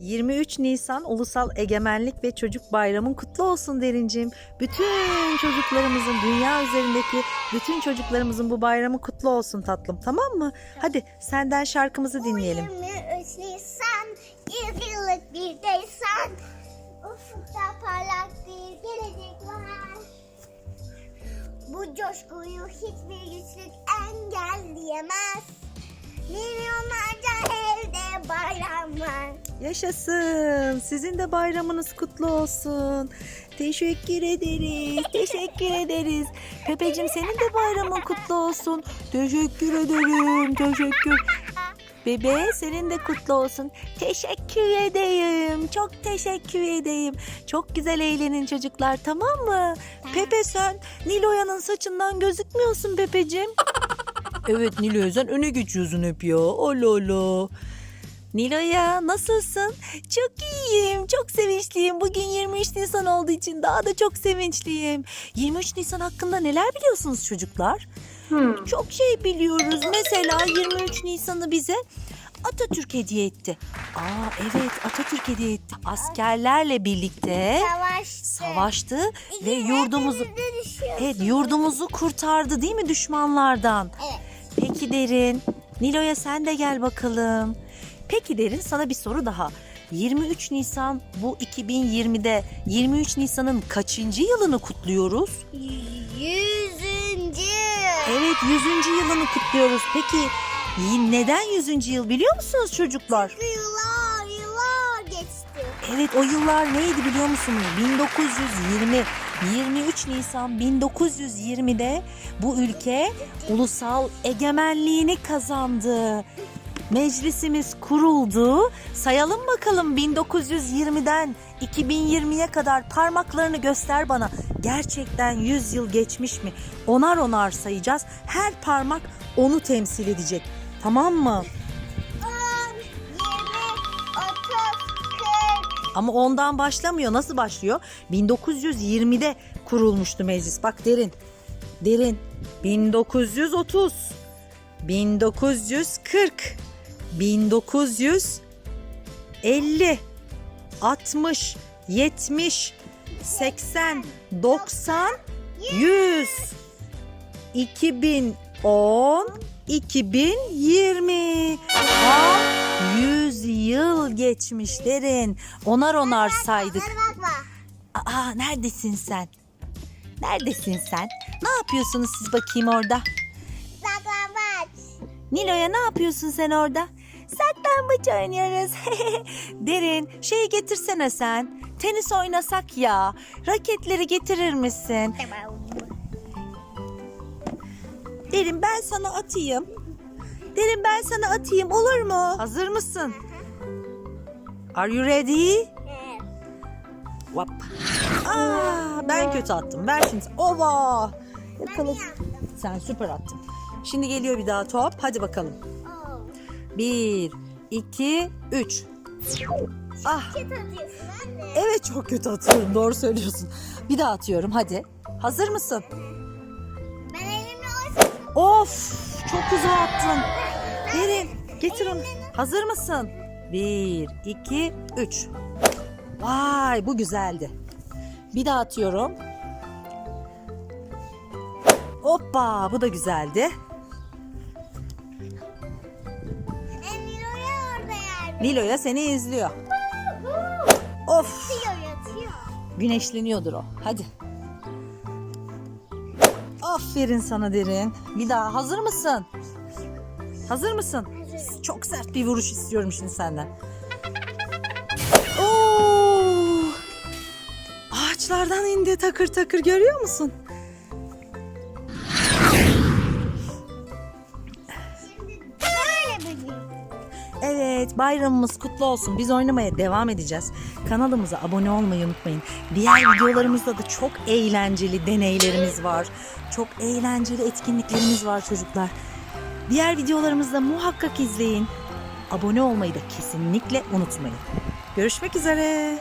23 Nisan Ulusal Egemenlik ve Çocuk Bayramın kutlu olsun Derincim. Bütün çocuklarımızın, dünya üzerindeki bütün çocuklarımızın bu bayramı kutlu olsun tatlım tamam mı? Hadi senden şarkımızı dinleyelim. 23 Nisan, yıllık bir deysen, ufukta parlak bir gelecek var. Bu coşkuyu hiçbir güçlük engelleyemez. Yaşasın. Sizin de bayramınız kutlu olsun. Teşekkür ederiz. Teşekkür ederiz. Pepeciğim senin de bayramın kutlu olsun. Teşekkür ederim. Teşekkür. Bebe senin de kutlu olsun. Teşekkür edeyim. Çok teşekkür edeyim. Çok güzel eğlenin çocuklar tamam mı? Pepe sen Niloya'nın saçından gözükmüyorsun Pepeciğim. evet Niloya sen öne geçiyorsun hep ya. Allah Allah. Nilo'ya nasılsın? Çok iyiyim, çok sevinçliyim. Bugün 23 Nisan olduğu için daha da çok sevinçliyim. 23 Nisan hakkında neler biliyorsunuz çocuklar? Çok şey biliyoruz. Mesela 23 Nisan'ı bize Atatürk hediye etti. Aa evet Atatürk hediye etti. Askerlerle birlikte Savaştı. savaştı ve yurdumuzu. Evet yurdumuzu kurtardı değil mi düşmanlardan? Evet. Peki Derin, Nilo'ya sen de gel bakalım. Peki Derin sana bir soru daha. 23 Nisan bu 2020'de 23 Nisan'ın kaçıncı yılını kutluyoruz? Yüzüncü. Evet 100. yılını kutluyoruz. Peki neden 100. yıl biliyor musunuz çocuklar? Yıllar yıllar geçti. Evet o yıllar neydi biliyor musunuz? 1920 23 Nisan 1920'de bu ülke ulusal egemenliğini kazandı. Meclisimiz kuruldu. Sayalım bakalım 1920'den 2020'ye kadar parmaklarını göster bana. Gerçekten 100 yıl geçmiş mi? Onar onar sayacağız. Her parmak onu temsil edecek. Tamam mı? 10, 20, 30, 40. Ama ondan başlamıyor. Nasıl başlıyor? 1920'de kurulmuştu meclis. Bak derin. Derin. 1930. 1940. 1950. 60. 70. 80. 90. 100. 2010. 2020. Tam 100 yıl geçmiş derin. Onar onar saydık. Aa neredesin sen? Neredesin sen? Ne yapıyorsunuz siz bakayım orada? Saklambaç. Nilo'ya ne yapıyorsun sen orada? Saklambaç oynuyoruz. Derin şeyi getirsene sen. Tenis oynasak ya. Raketleri getirir misin? Tamam. Derin ben sana atayım. Derin ben sana atayım olur mu? Hazır mısın? Are you ready? Vap. Aa, ben kötü attım. Ver şimdi. Ova. Yakala. Sen süper attın. Şimdi geliyor bir daha top. Hadi bakalım. Bir, iki, üç. Ah, Çet atıyorsun anne. evet çok kötü atıyorum. Doğru söylüyorsun. Bir daha atıyorum. Hadi. Hazır mısın? Ben elimle oysam. Of, çok uzağa attın. Derin, getir onu. Hazır mısın? Bir, iki, üç. Vay, bu güzeldi. Bir daha atıyorum. Hoppa, bu da güzeldi. Nilo'ya seni izliyor. Of, güneşleniyordur o. Hadi. Aferin sana derin. Bir daha hazır mısın? Hazır mısın? Çok sert bir vuruş istiyorum şimdi senden. Oo! Ağaçlardan indi takır takır görüyor musun? Evet bayramımız kutlu olsun. Biz oynamaya devam edeceğiz. Kanalımıza abone olmayı unutmayın. Diğer videolarımızda da çok eğlenceli deneylerimiz var. Çok eğlenceli etkinliklerimiz var çocuklar. Diğer videolarımızda muhakkak izleyin. Abone olmayı da kesinlikle unutmayın. Görüşmek üzere.